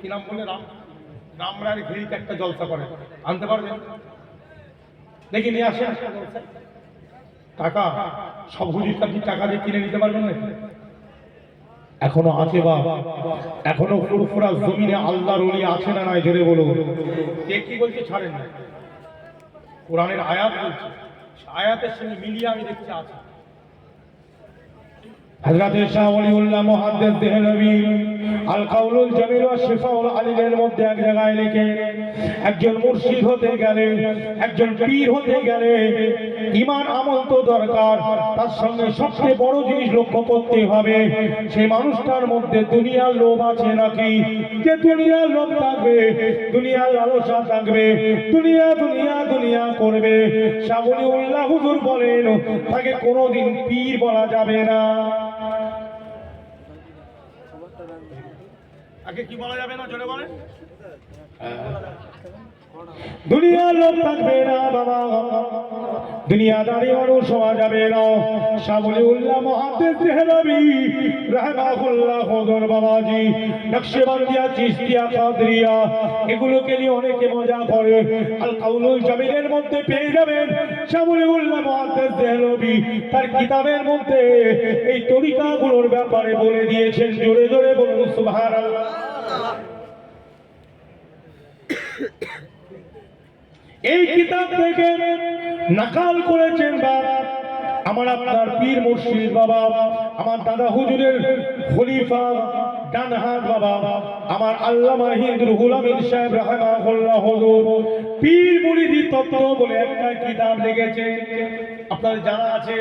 কি নাম বলে রাম রাম রায়ের ঘিরিতে একটা জলসা করে আনতে পারবেন দেখি, নিয়ে জলসা। টাকা? সব হুজুরকে আপনি টাকা দিয়ে কিনে নিতে পারবেন না এখনও আছে বা এখনও ফুরফুরা জমিনে আল্লাহর ওলি আছে না নাই, জোরে বলো। কে কি বলছে ছাড়েন না। কোরআনের আয়াত বলছে। আয়াতের সঙ্গে মিলিয়ে আমি দেখছি আছে। হযরত শাহ ওলিউল্লাহ মুহাদ্দিস দেহলভী আল কাউলুল জামিল ওয়া শিফাউল আলিলের মধ্যে এক জায়গায় লিখে, একজন মুর্শিদ হতে গেলে, একজন পীর হতে গেলে ঈমান আমল তো দরকার, তার সঙ্গে সবচেয়ে বড় জিনিস লক্ষ্য করতে হবে, সেই মানুষটার মধ্যে দুনিয়ার লোভ আছে নাকি? যে দুনিয়ার লোভ থাকবে, দুনিয়ার লালসা থাকবে, দুনিয়া দুনিয়া দুনিয়া করবে। শাহ ওলিউল্লাহ হুজুর বলেন, তাকে কোনোদিন পীর বলা যাবে না। আগে কি বলা যাবে না? জোরে বলেন। দুনিয়ার লোক থাকবে না বাবা দুনিয়াদারি মানুষ হওয়া যাবে না সাবলি উল্লাহ মহাদেব দেহরবি রাহমাহুল্লাহ হদর বাবাজি নকশেবন্দিয়া চিস্তিয়া কাদরিয়া এগুলোকে নিয়ে অনেকে মজা করে আল কাউলুল জামিলের মধ্যে পেয়ে যাবেন সাবলি উল্লাহ মহাদেব দেহরবি তার কিতাবের মধ্যে এই তরিকাগুলোর ব্যাপারে বলে দিয়েছেন জোরে জোরে বলুন সুবহানাল্লাহ এই কিতাব থেকে নাকাল করেছেন বা আমার আপনার পীর মুর্শিদ বাবা, আমার দাদা হুজুরের খলিফা ডানহাত বাবা, আমার আল্লামা হিন্দুর গুলামিন সাহেব রাহমাহুল্লাহ হুজুর। পীর মুরিদি তত্ত্ব বলে একটা কিতাব লিখেছে আপনার জানা আছে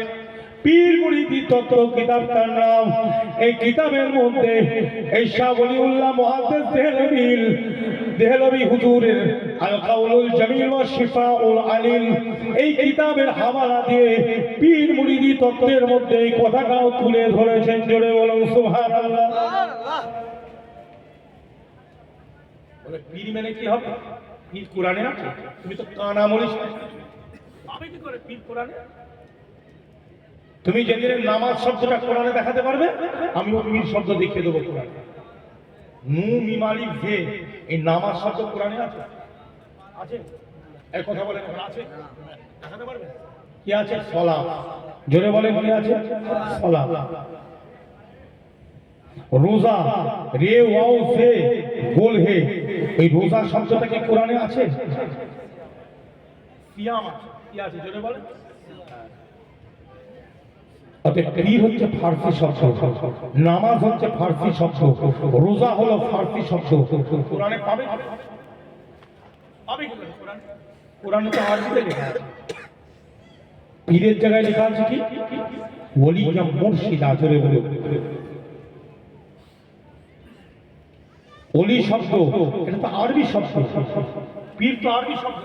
পীর মুরিদি তত্ত্বের মধ্যে এই কথাটাও তুলে ধরেছেন জোরে বলুন পীর মানে কি হবে? পীর কোরআনে তুমি তো কানা মরিস পাবে কি করে পীর কোরআনে? তুমি যেদিন নামাজ শব্দটা কোরআনে দেখাতে পারবে আমি পীর শব্দ দেখিয়ে দেবো কোরআনে। নু মিমালি ভে এই নামাজ শব্দ কোরআনে আছে? আছে। এই কথা বলে আছে। দেখাতে পারবে? কি আছে? সলা জোরে বলে কি আছে? সলা রোজা রে ওয়াও সে গোল হে এই রোজা শব্দটা কি কোরআনে আছে? সিয়াম আছে। কি আছে? জোরে বলে। অতএব পীর হচ্ছে ফার্সি শব্দ নামাজ হচ্ছে ফার্সি শব্দ রোজা হলো ফার্সি শব্দ। কোরআনে পাবে? পাবে কোরআনে? তো আরবিতে লেখা আছে। পীরের জায়গায় লেখা আছে কি? ওলি যা মুর্শিদ আচরে বলে। ওলি শব্দ এটা তো আরবি শব্দ। পীর তো আরবি শব্দ।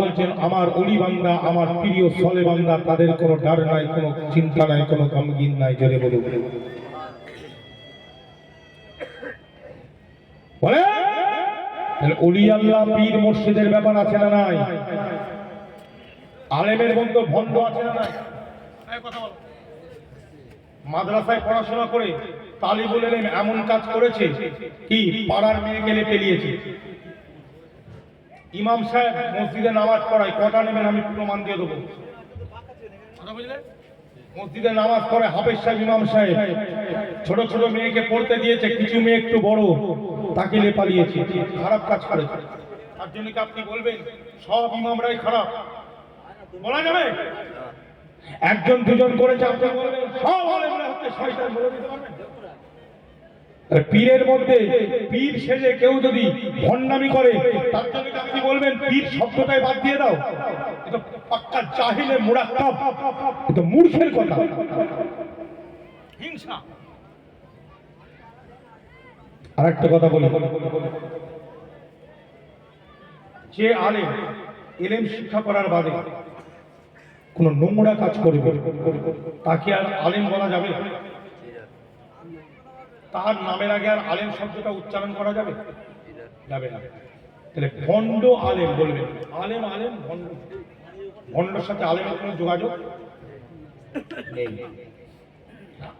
বলছেন, আমার অলি বান্দা, আমার প্রিয় সলে বান্দা, তাদের কোনো ডার নাই, কোনো চিন্তা নাই, কোনো গমগিন নাই, জোরে বলে বলে বলে অলি আল্লাহ পীর মুর্শিদের ব্যাপার আছে না নাই? আলেমের মধ্যে ভণ্ড আছে না নাই? কথা বলো। মাদ্রাসায় পড়াশোনা করে তালিবুল এলেম এমন কাজ করেছে কি পাড়ার মেয়ে গেলে পেলিয়েছে ইমাম সাহেব মসজিদে নামাজ পড়ায় কটা নেবেন আমি প্রমাণ দিয়ে দেবো। মসজিদে নামাজ পড়ে হাফেজ সাহেব ইমাম সাহেব ছোট ছোট মেয়েকে পড়তে দিয়েছে কিছু মেয়ে একটু বড় তাকে লে পালিয়েছে খারাপ কাজ করেছে। তার জন্য কি আপনি বলবেন? সব ইমামরাই খারাপ। বলা যাবে? একজন দুজন করেছে, আপনি বলবেন, সব পীরের মধ্যে, পীর সেজে কেউ যদি ভণ্ডামি করে, তার জন্য আপনি বলবেন, পীর শব্দটাই বাদ দিয়ে দাও। পাক্কা চাহিলে মুরাক্কাব মূর্খের কথা। হিংসা। আর একটা কথা বলি। যে আলেম, এলেম শিক্ষা করার বাদে কোন নোংরা কাজ করবে। তাকে আর আলেম বলা যাবে তার নামের আগে আর আলেম শব্দটা উচ্চারণ করা যাবে? যাবে না। তাহলে ভণ্ড আলেম বলবেন। আলেম আলেম, ভণ্ড। ভণ্ডর সাথে আলেমের কোনো যোগাযোগ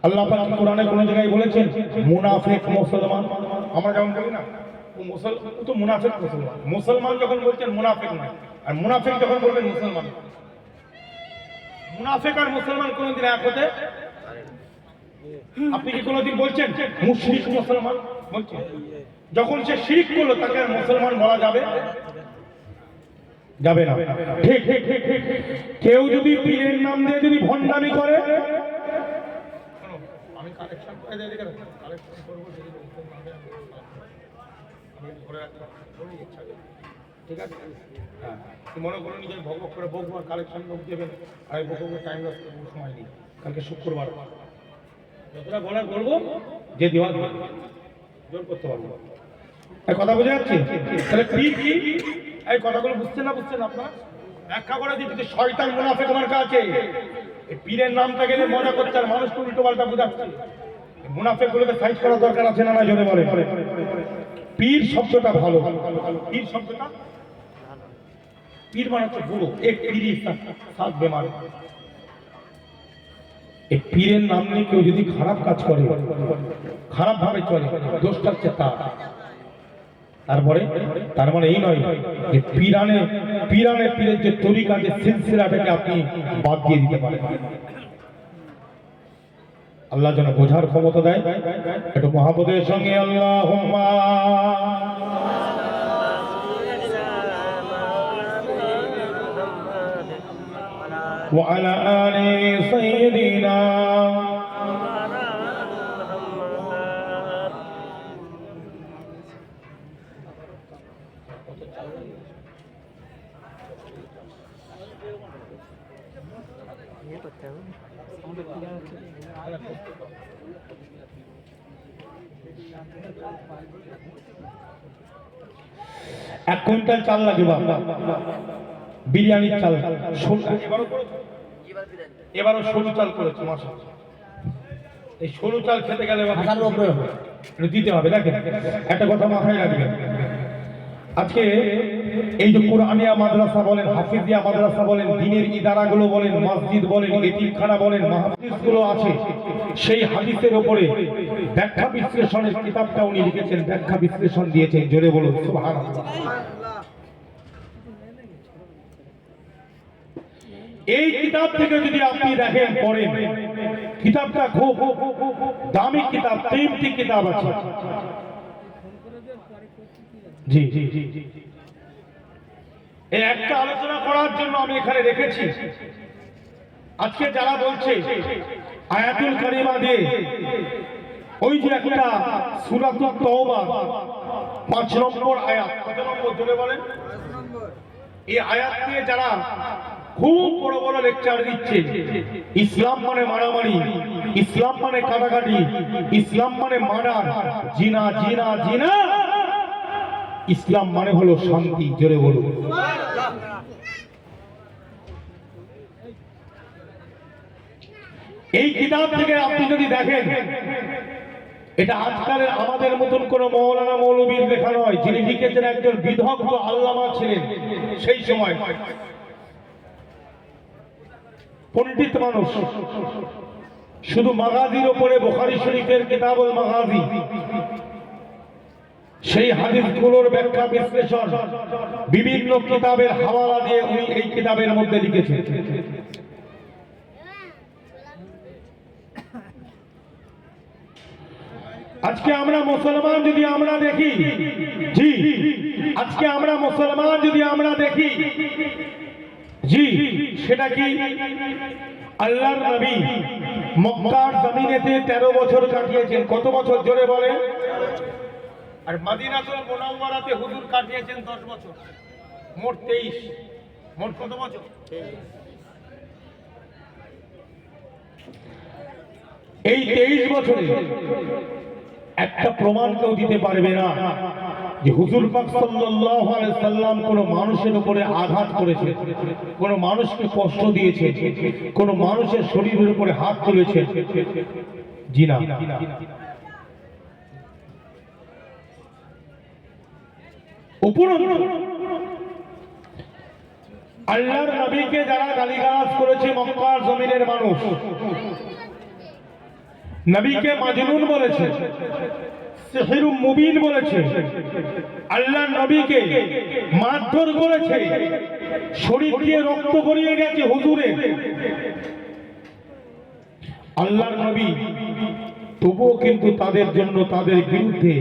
আল্লাহ পাক কোরআনে কোন জায়গায় বলেছেন? মুনাফিক মুসলমান। আমরা যেমন বলি না, ও মুসল তো মুনাফিক মুসলমান। মুসলমান যখন বলছেন মুনাফিক নয়, আর মুনাফিক যখন বলবেন মুসলমান। মুনাফিক আর মুসলমান কোনদিন এক হতে আপনি কি কোনোদিন বলছেন মুশরিক মুসলমান? বলছেন যখন সে শিরিক করল, তাকে আর মুসলমান বলা যাবে? যাবে না। ঠিক কেউ যদি পীরের নাম দিয়ে যদি ভণ্ডামি করে? আমি কালেকশন করে কালেকশন করব, যদি ইচ্ছা। ঠিক আছে? হ্যাঁ। মনে করুন যে ভগ করে বকবো আর কালেকশন লোক দেবেন আর বক বক টাইম লস করব সময় নেই। কালকে শুক্রবার। যতটা বলার বলব, যে দেওয়া দেবে, জোর করতে পারব। কথা বোঝা যাচ্ছে? তাহলে পীর কি? এই কথাগুলো বুঝছেন না বুঝছেন আপনারা? ব্যাখ্যা করে দিচ্ছি শয়তান মুনাফেক আমার কাছে। এই পীরের নামটা গেলে মজা করছে আর মানুষকে উল্টো পাল্টা বোঝাচ্ছে। মুনাফেক গুলোকে সাইজ করার দরকার আছে না না জোরে বলে পীর শব্দটা ভালো। পীর শব্দটা? পীর মানে হচ্ছে বুড়ো এক পীরি সাত বেমার। এই পীরের নাম নিয়ে কেউ যদি খারাপ কাজ করে, খারাপ ভাবে চলে, দোষটা হচ্ছে তার। তারপরে, তার মানে এই নয় যে পিরানে পিরানে পীরের যে তরিকা, যে সিলসিলাটাকে আপনি বাদ দিয়ে দিতে পারেন। আল্লাহ যেন বোঝার ক্ষমতা দেয় একটু মহাপদের সঙ্গে আল্লাহ وعلى آل سيدنا এক কুইন্টাল চাল লাগে বাবা। বিরিয়ানির চাল। এবারও করেছ? এবারও সরু চাল করেছে মাসে এই সরু চাল খেতে গেলে দিতে হবে দেখেন। একটা কথা মাথায় রাখবেন। আজকে এই যে কোরআনিয়া মাদ্রাসা বলেন, হাফিজিয়া মাদ্রাসা বলেন, দিনের ইদারাগুলো বলেন, মসজিদ বলেন, এতিমখানা বলেন মাহফিজগুলো আছে। সেই হাদিসের উপরে ব্যাখ্যা বিশ্লেষণের কিতাবটা উনি লিখেছেন, ব্যাখ্যা বিশ্লেষণ দিয়েছেন, জোরে বলুন, সুবহানাল্লাহ। এই কিতাব থেকে যদি আপনি দেখেন, পড়েন, কিতাবটা খুব দামি কিতাব তিনটি কিতাব আছে। একটা আলোচনা করার জন্য আমি এখানে রেখেছি। আজকে যারা বলছে, আয়াতুল কারিমা দিয়ে ওই যে একটা তওবা, পাঁচ নম্বর আয়াত, কত নম্বর জোরে বলেন? এই আয়াত দিয়ে যারা খুব বড় বড় লেকচার দিচ্ছে, ইসলাম মানে মারামারি, ইসলাম মানে কাটাকাটি, ইসলাম মানে মারার জিনা জিনা জিনা। ইসলাম মানে হলো শান্তি, জোরে বলুন। এই কিতাব থেকে আপনি যদি দেখেন, এটা আজকালের আমাদের মতন কোন মৌলানা মৌলবীর লেখা নয়, যিনি লিখেছেন একজন বিধগ্ধ আল্লামা ছিলেন সেই সময়। পণ্ডিত মানুষ, শুধু মাগাজির ওপরে বোখারি শরীফের কিতাবুল মাগাজি। সেই হাদিসগুলোর ব্যাখ্যা বিশ্লেষণ বিভিন্ন কিতাবের হাওয়ালা দিয়ে উনি এই কিতাবের মধ্যে লিখেছেন। আজকে আমরা মুসলমান যদি আমরা দেখি, জি, আজকে আমরা মুসলমান যদি আমরা দেখি, জি, সেটা কি? আল্লাহর নবী মক্কার জমিনেতে তেরো বছর কাটিয়েছেন। কত বছর জোরে বলে আর মাদিনাতুল মুনাওয়ারাতে হুজুর কাটিয়েছেন দশ বছর। মোট তেইশ। মোট কত বছর? এই তেইশ বছরে একটা প্রমাণ কেউ দিতে পারবে না যে হুজুর পাক সাল্লাল্লাহু আলাইহি সাল্লাম কোন মানুষের উপরে আঘাত করেছে, কোন মানুষকে কষ্ট দিয়েছে, কোন মানুষের শরীরের উপরে হাত তুলেছে। জি না। আল্লাহর নবীকে যারা গালিগালাজ করেছে মক্কার জমিনের মানুষ, নবীকে মাজনুন বলেছে মুবিন বলেছে আল্লাহ নবীকে মারধর করেছে, শরীর দিয়ে রক্ত গড়িয়ে গেছে হুজুরে আল্লাহর নবী তবুও কিন্তু তাদের জন্য তাদের বিরুদ্ধে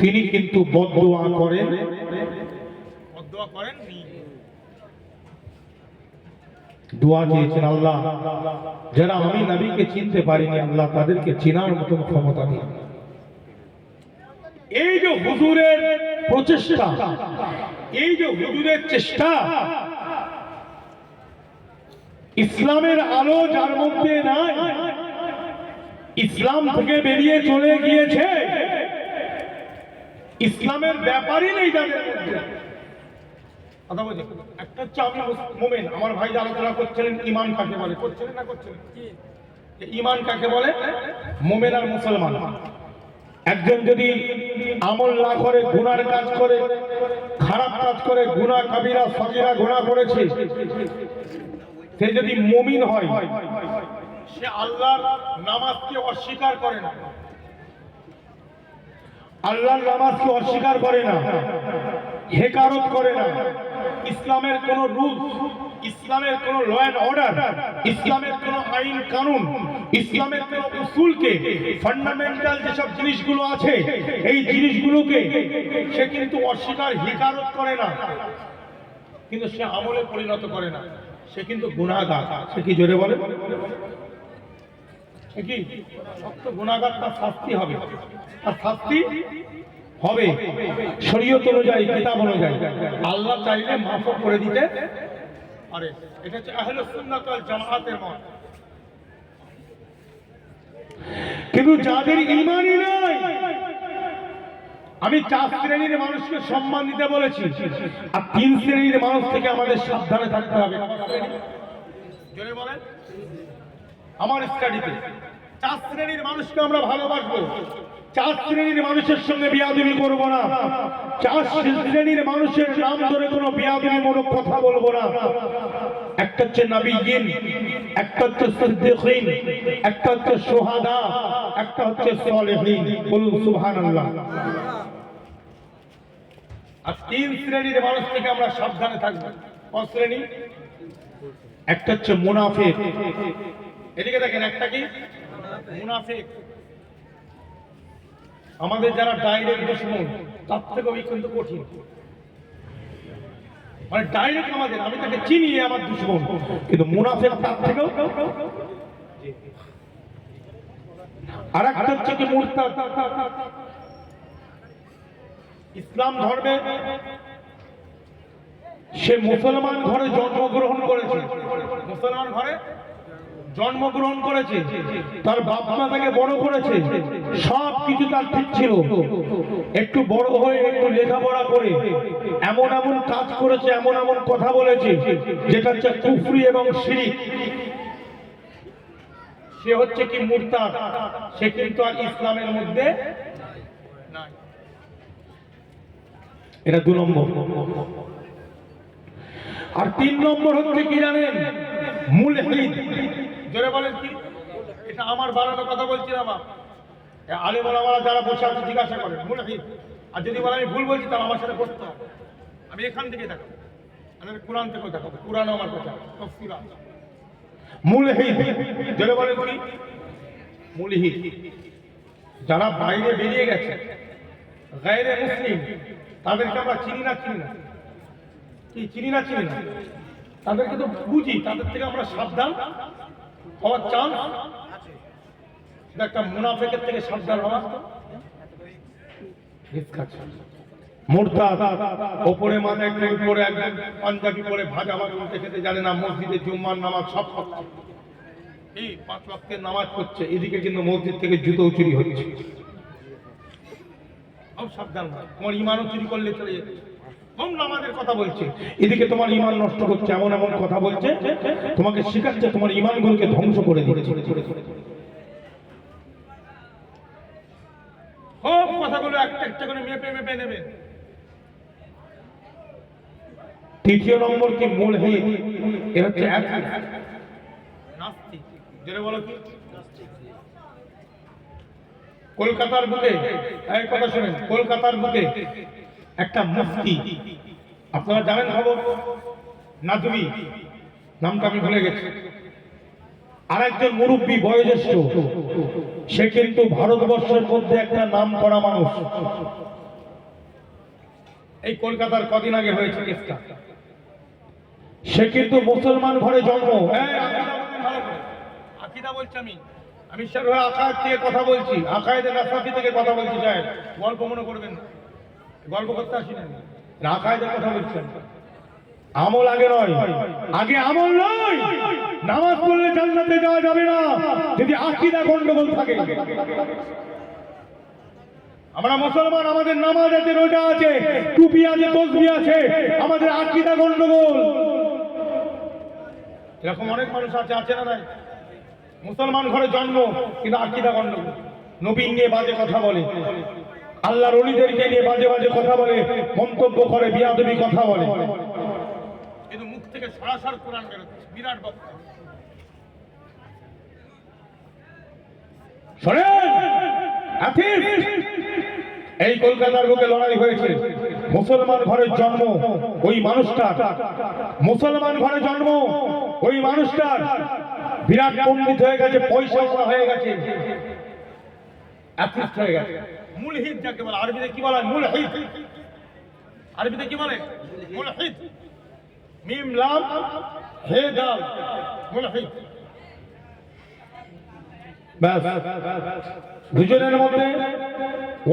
তিনি কিন্তু বদদোয়া করেন। দোয়া চেয়েছেন আল্লাহ। যারা আমি নবীকে চিনতে পারিনি আল্লাহ তাদেরকে চেনার মতন ক্ষমতা দিন। এই যে হুজুরের প্রচেষ্টা এই যে হুজুরের চেষ্টা ইসলামের আলো যার মধ্যে নাই ইসলাম থেকে বেরিয়ে চলে গিয়েছে। ইসলামের ব্যাপারই নেই কথা বলছি একটা হচ্ছে আমি মোমেন আমার ভাই আলোচনা করছিলেন ইমান কাকে বলে? করছিলেন না করছিলেন? ইমান কাকে বলে? মোমেন আর মুসলমান। একজন যদি আমল না করে গুনার কাজ করে খারাপ কাজ করে গুনাহ কাবিরা করেছে সে যদি মমিন হয় সে আল্লাহর নামাজকে অস্বীকার করে না। আল্লাহর নামাজকে অস্বীকার করে না। হেকারত করে না। ইসলামের কোন রুল ইসলামের কোন ল অ্যান্ড অর্ডার ইসলামের কোন আইন কানুন, ইসলামের কোন উসুলকে ফান্ডামেন্টাল যেসব জিনিসগুলো আছে, এই জিনিসগুলোকে সে কিন্তু অস্বীকার, হিকারত করে না। কিন্তু সে আমলে পরিণত করে না। সে কিন্তু গুণাগার সে কি জোরে বলে? কি? সত্য গুণাগার তার শাস্তি হবে। তার শাস্তি হবে শরীয়ত অনুযায়ী, কিতাব অনুযায়ী। আল্লাহ চাইলে মাফ করে দিতে পারে। এটা হচ্ছে আহলে সুন্নাত ওয়াল জামাআতের মত। কিন্তু যাদের ইমানই নাই, আমি চার শ্রেণির মানুষকে সম্মান দিতে বলেছি, আর তিন শ্রেণির মানুষ থেকে আমাদের সাবধানে থাকতে হবে। জোরে বলেন। আমার স্টাডিতে চার শ্রেণির মানুষকে আমরা ভালোবাসবো। চার শ্রেণির মানুষের সঙ্গে বিয়াদবি করব না। চার শ্রেণির মানুষের নাম ধরে কোনো বিয়াদবি মূলক কথা বলব না। একটা হচ্ছে নবীন একটা হচ্ছে সিদ্দিকিন একটা হচ্ছে সোহাদা একটা হচ্ছে সলেহিন। বলুন সুবহানাল্লাহ। আর তিন শ্রেণির মানুষ থেকে আমরা সাবধানে থাকব। কোন শ্রেণি? একটা হচ্ছে মুনাফিক। এদিকে দেখেন, একটা কি? মুনাফিক। আমাদের যারা ডাইরেক্ট দুশ্মন তার থেকে ওই কিন্তু কঠিন। মানে ডাইরেক্ট আমাদের, আমি তাকে চিনি আমার দুশ্মন কিন্তু মুনাফিক তার থেকেও আর একটা হচ্ছে কি মুরতাদ। ইসলাম ধর্মে সে মুসলমান ঘরে জন্মগ্রহণ করেছে। মুসলমান ঘরে জন্মগ্রহণ করেছে, তার বাপ মা তাকে বড় করেছে সব কিছু তার ঠিক ছিল। একটু বড় হয়ে একটু লেখাপড়া করে, এমন এমন কাজ করেছে, এমন এমন কথা বলেছে, যেটা হচ্ছে কুফরি এবং শিরিক। সে হচ্ছে কি মুরতাদ, সে কিন্তু আর ইসলামের মধ্যে এটা দু নম্বর। আর তিন নম্বর হচ্ছে কি জানেন? মূল জোরে বলেন কি? এটা আমার বানানো কথা বলছি না মা আলিম ওলামারা যারা বসে আছে, জিজ্ঞাসা করেন মূল আর যদি বলে আমি ভুল বলছি, তাহলে আমার সাথে বসতে হবে। আমি এখান থেকে দেখাবো। আমি কোরআন থেকেও দেখাবো। কোরআন। আমার কথা তফসির যারা বাইরে বেরিয়ে গেছে তাদেরকে আমরা চিনি না চিনি না। কি, চিনি না চিনি না? তাদেরকে তো বুঝি, তাদের থেকে আমরা সাবধান। হওয়ার চান্স একটা মুনাফেকের থেকে সাবধান হওয়া মোর্তা ওপরে মাথায় টুপি পরে একদম পাঞ্জাবি পরে ভাজা ভাজা উল্টে খেতে জানে না মসজিদে জুম্মার নামাজ সব। এই পাঁচ ওয়াক্তের নামাজ পড়ছে এদিকে কিন্তু মসজিদ থেকে জুতো চুরি হচ্ছে সাবধান। তোমার ইমানও চুরি করলে চলে যেতে নামাজের কথা বলছে। এদিকে তোমার ইমান নষ্ট করছে এমন এমন কথা বলছে। তোমাকে শেখাচ্ছে তোমার ইমানগুলোকে ধ্বংস করে সব কথাগুলো একটা একটা করে মেপে মেপে নেবে। তৃতীয় নম্বর কি মূলহীন এ হচ্ছে এক। নাস্তিক। কলকাতার বুকে, এই কথা শুনেন, কলকাতার বুকে একটা মুফতি। আপনারা জানেন খবর নাদবি নামটা আমি ভুলে গেছি। আর একজন মুরব্বী বয়োজ্যেষ্ঠ, সে কিন্তু ভারতবর্ষের মধ্যে একটা নাম করা মানুষ। এই কলকাতার কদিন আগে হয়েছে কেসটা। সে কিন্তু মুসলমান ঘরে জন্ম। আকিদা বলছি আমি। আমি স্যার ভাই আকায়েদ থেকে কথা বলছি। আকায়েদের রাস্তাটি থেকে কথা বলছি সাহেব গল্প মনে করবেন না। গল্প করতে আসি না কথা বলছেন। আমল আগে নয়, আগে আমল নয়। নামাজ পড়লে জান্নাতে যাওয়া যাবে না, যদি আকিদা গন্ডগোল থাকে। আমরা মুসলমান, আমাদের নামাজ আছে, রোজা আছে, টুপি আছে, তসবি আছে, আমাদের আকিদা গন্ডগোল। এরকম অনেক মানুষ আছে আছে না নাই? মুসলমান ঘরে জন্ম, কিন্তু আকিদা গন্ডগোল। নবীন নিয়ে বাজে কথা বলে। আল্লাহর অলিদেরকে নিয়ে বাজে বাজে কথা বলে মন্তব্য করে বিয়াদবি কথা বলে। কিন্তু মুখ থেকে সরাসরি কোরআন বেরোচ্ছে বিরাট বক্তা। এই কলকাতার বুকে লড়াই হয়েছে। মুসলমান ঘরের জন্ম ওই মানুষটার। মুসলমান ঘরে জন্ম ওই মানুষটার। বিরাট পণ্ডিত হয়ে গেছে পয়সা হয়ে গেছে। হয়ে গেছে। মুলহিদ যাকে বলে, আরবিতে কি বলা হয়? মুলহিদ। আরবিতে কি বলে? মুলহিদ। মিম, লাম, হে দাল মুলহিদ। ব্যাস। দুজনের মধ্যে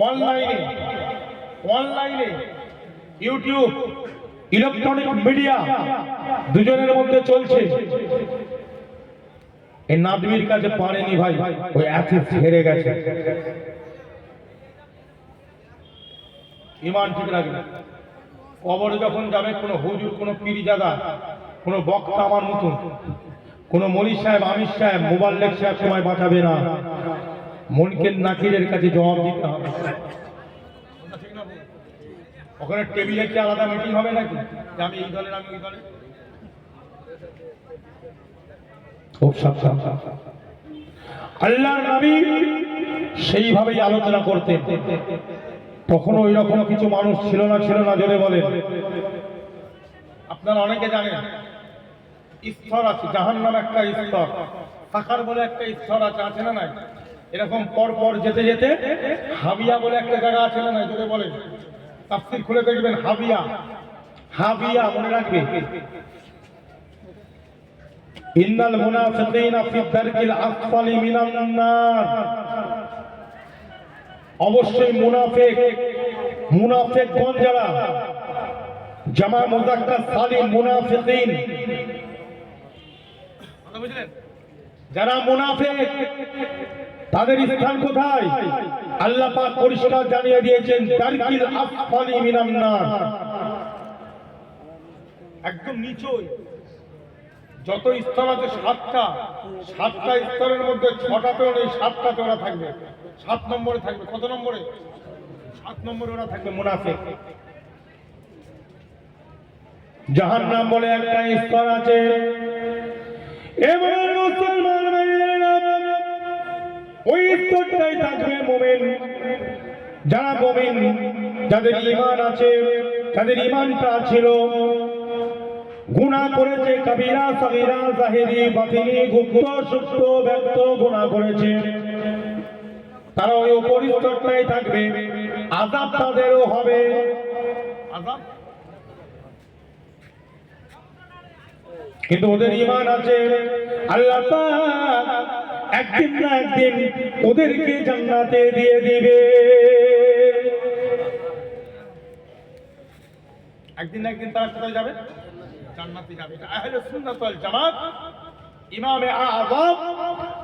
অনলাইনে অনলাইনে ইউটিউব ইলেকট্রনিক মিডিয়া দুজনের মধ্যে চলছে। এই নাদবির কাছে পারেনি ভাই, ওই অ্যাথিস হেরে গেছে। ইমান ঠিক রাখবে। কবরে যখন যাবে, কোনো হুজুর, কোনো পীরজাদা, কোনো বক্তা আমার মতন, কোনো মলি সাহেব, আমির সাহেব, মোবাল্লেক সাহেব সময় বাঁচাবে না। মনকের নাকিরের কাছে জবাব দিতে হবে। ওখানে টেবিলে কি আলাদা মিটিং হবে নাকি? আমি এই দলের আমি ওই দলের নবী সেইভাবেই আলোচনা করতেন। তখন ওই রকম কিছু মানুষ ছিল না ছিল না জোরে বলে। আপনারা অনেকে জানেন, স্তর আছে জাহান নাম একটা স্তর। সাকার বলে একটা স্তর আছে আছে না নাই? এরকম পর পর যেতে যেতে হাবিয়া বলে একটা জায়গা আছে না নাই, জোরে বলে তাফসির খুলে দেখবেন, হাবিয়া। হাবিয়া মনে রাখবে। ইন্নাল মুনাফিকিনা ফি দারকিল আসফালি মিনান নার। অবশ্যই মুনাফিক কোন যারা জামা মুজাক্কার সালিম বুঝলেন যারা মুনাফিক, তাদের স্থান কোথায়? আল্লাহ পাক পরিষ্কার জানিয়ে দিয়েছেন, দারকিল আসফালি মিনান একদম নিচই। যত স্তর আছে সাতটা সাতটা স্তরের মধ্যে ছটাতেও নেই সাতটাতে ওরা থাকবে। সাত নম্বরে থাকবে। কত নম্বরে? সাত নম্বরে ওরা থাকবে মুনাফিক। জাহান নাম বলে একটা স্তর আছে। মুসলমান ওই স্তরটাই থাকবে মোমেন। যারা মোমেন, যাদের ইমান আছে, যাদের ইমানটা ছিল গুণা করেছে, কবিরা, সগিরা জাহিরি বাতিনি, গুপ্ত, সুপ্ত, ব্যক্ত গুণা করেছে। তারা ওই থাকবে। তাদেরও হবে। কিন্তু ওদের ইমান আছে। আল্লাহ একদিন না একদিন ওদেরকে জান্নাতে দিয়ে দিবে। একদিন না একদিন তারা কোথায় যাবে? জান্নাতে যাবে। জামাত। ইমামে আযম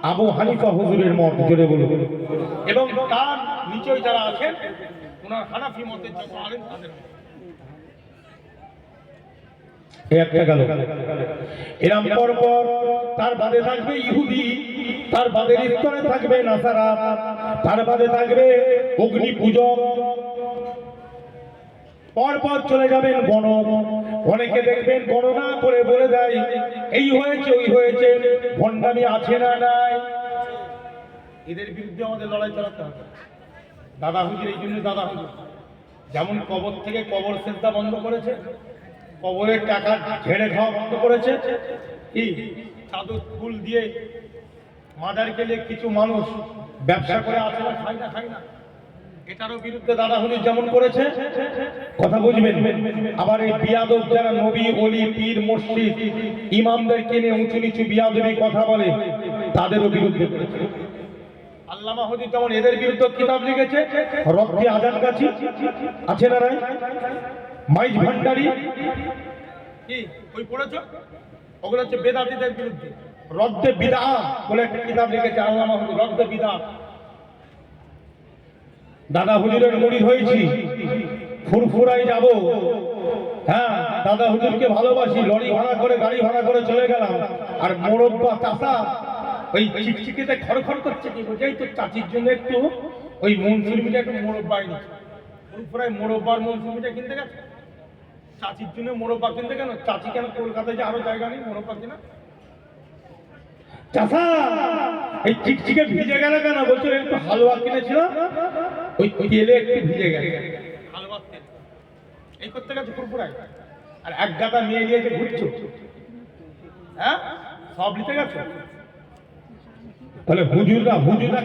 আবু হানিফা হুজুরের মত, জোরে বলুন। এবং তার নিচেই যারা আছেন, ওনার হানাফি মতের যত আলেম তাদের তার বাদে থাকবে অগ্নি পূজক পর পর চলে যাবেন গণক। অনেকে দেখবেন গণনা করে বলে দেয়, এই হয়েছে, ওই হয়েছে, ভণ্ডামি আছে না নাই? এদের বিরুদ্ধে আমাদের লড়াই চালাতে হবে। দাদা হুজুর, এই জন্য দাদা হুজুর। যেমন কবর থেকে কবর সেদ্ধা বন্ধ করেছে, কবরের টাকা ঝেড়ে খাওয়া বন্ধ করেছে, কি? চাদর ফুল দিয়ে মাদার গেলে কিছু মানুষ ব্যবসা করে আসে না খাই না খাই না? এটারও বিরুদ্ধে দাদা হুজুর যেমন করেছে, কথা বুঝবেন। আবার এই বিয়াদব যারা নবী অলি পীর, মসজিদ ইমামদেরকে নিয়ে উঁচু নিচু বিয়াদবি কথা বলে, তাদেরও বিরুদ্ধে করেছে। আল্লামা হুজুর যেমন এদের বিরুদ্ধে কিতাব লিখেছে, রক্তি আজান গাছি আছে না নাই? মাইজ ভান্ডারি? কি, ওই পড়েছো? ওগুলো হচ্ছে বেদাতিদের বিরুদ্ধে। রদ্দে বিদা বলে একটা কিতাব লিখেছে, আল্লামা হুজুর রদ্দে বিদা দাদা হুজুরের মুড়ি হয়েছি ফুরফুরাই যাব। হ্যাঁ দাদা হুজুরকে ভালোবাসি, লরি ভাড়া করে, গাড়ি ভাড়া করে চলে গেলাম। আর মোরব্বা চাষা ওই চিকচিকিতে খড়খড় করছে কি বোঝাই তো চাচির জন্য একটু ওই মনসুর মিটা একটু মোরব্বাই নিচ্ছে। ফুরফুরাই মোরব্বার মনসুর মিটা কিনতে গেছে? চাচির জন্য মোরব্বা কিনতে কেন? চাচি কেন কলকাতায় যে আরও জায়গা নেই, মোরব্বা কিনা? চাষা এই চিকচিকে ভিজে গেল কেন? বলছিল একটু হালুয়া কিনেছিলাম ওই তেলে একটু ভিজে গেছে। এই করতে গেছে আর এক গাদা মেয়ে যে হ্যাঁ? সব নিতে তাহলে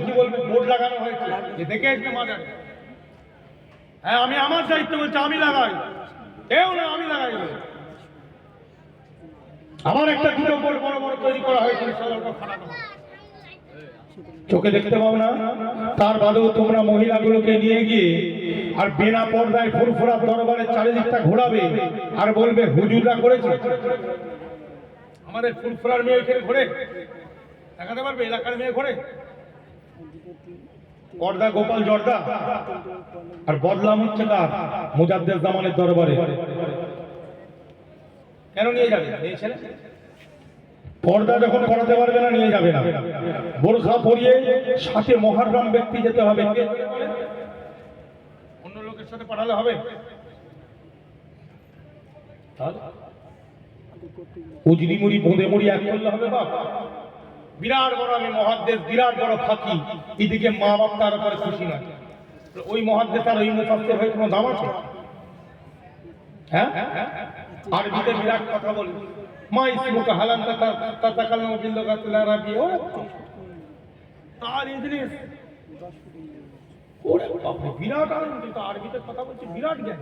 কি বলবে? বোর্ড লাগানো হয়েছে। যে দেখে আসবে মাজারে। হ্যাঁ আমি আমার দায়িত্ব বলছি, আমি লাগাই। কেউ না, আমি লাগাই। আমার একটা দুটো বোর্ড বড় বড় তৈরি করা হয়েছে সবাইকে ফাটানো হবে। চোখে দেখতে পাও না। তার বাদেও তোমরা মহিলাগুলোকে নিয়ে গিয়ে আর বেনা পর্দায় ফুরফুরা দরবারের চারিদিকটা ঘোরাবে আর বলবে, হুজুররা করেছে? আমাদের ফুরফুরার মেয়ে এখানে ঘোরে। দেখাতে পারবে? এলাকার মেয়ে ঘোরে। পর্দা গোপাল জর্দা আর বদলাম হচ্ছে তার মুজাদ্দের জামানের দরবারে। কেন নিয়ে যাবে? এই ছেলে? পর্দা যখন করাতে পারবে না, নিয়ে যাবে না। বোরখা পরিয়ে সাথে মহারাম ব্যক্তি যেতে হবে? অন্য লোকের সাথে পাঠালে হবে? উজরি মুড়ি বোঁদে মুড়ি এক করলে হবে বাপ। বিরাট বড় আমি মহাদ্দেশ বিরাট বড় ফাঁকি। এদিকে মা বাপ তার উপরে খুশি না ওই মহাদ্দেশ আর ওই মুফাসের হয়ে কোনো দাম আছে? হ্যাঁ? আরবিতে বিরাট কথা বলি। মা ইসমুকা হালান তাতাকাল্লামু বিল লুগাতিল আরাবি ও তার ইদ্রিস ওরে বাপরে, বিরাট আনন্দ তো আরবিতে কথা বলছি, বিরাট জ্ঞান।